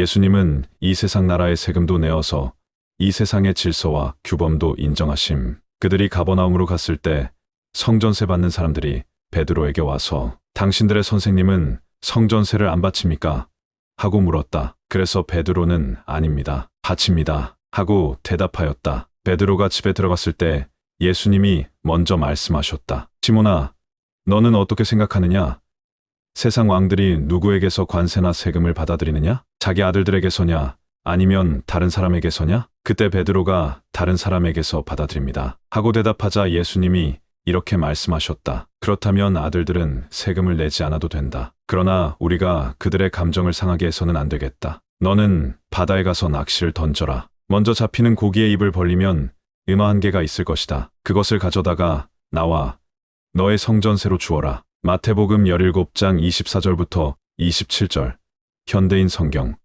예수님은 이 세상 나라의 세금도 내어서 이 세상의 질서와 규범도 인정하심. 그들이 가버나움으로 갔을 때 성전세 받는 사람들이 베드로에게 와서 당신들의 선생님은 성전세를 안 바칩니까? 하고 물었다. 그래서 베드로는 아닙니다. 바칩니다. 하고 대답하였다. 베드로가 집에 들어갔을 때 예수님이 먼저 말씀하셨다. 시몬아, 너는 어떻게 생각하느냐? 세상 왕들이 누구에게서 관세나 세금을 받아들이느냐? 자기 아들들에게서냐? 아니면 다른 사람에게서냐? 그때 베드로가 다른 사람에게서 받아들입니다. 하고 대답하자 예수님이 이렇게 말씀하셨다. 그렇다면 아들들은 세금을 내지 않아도 된다. 그러나 우리가 그들의 감정을 상하게 해서는 안 되겠다. 너는 바다에 가서 낚시를 던져라. 먼저 잡히는 고기의 입을 벌리면 음아 한 개가 있을 것이다. 그것을 가져다가 나와 너의 성전세로 주어라. 마태복음 17장 24절부터 27절. 현대인 성경.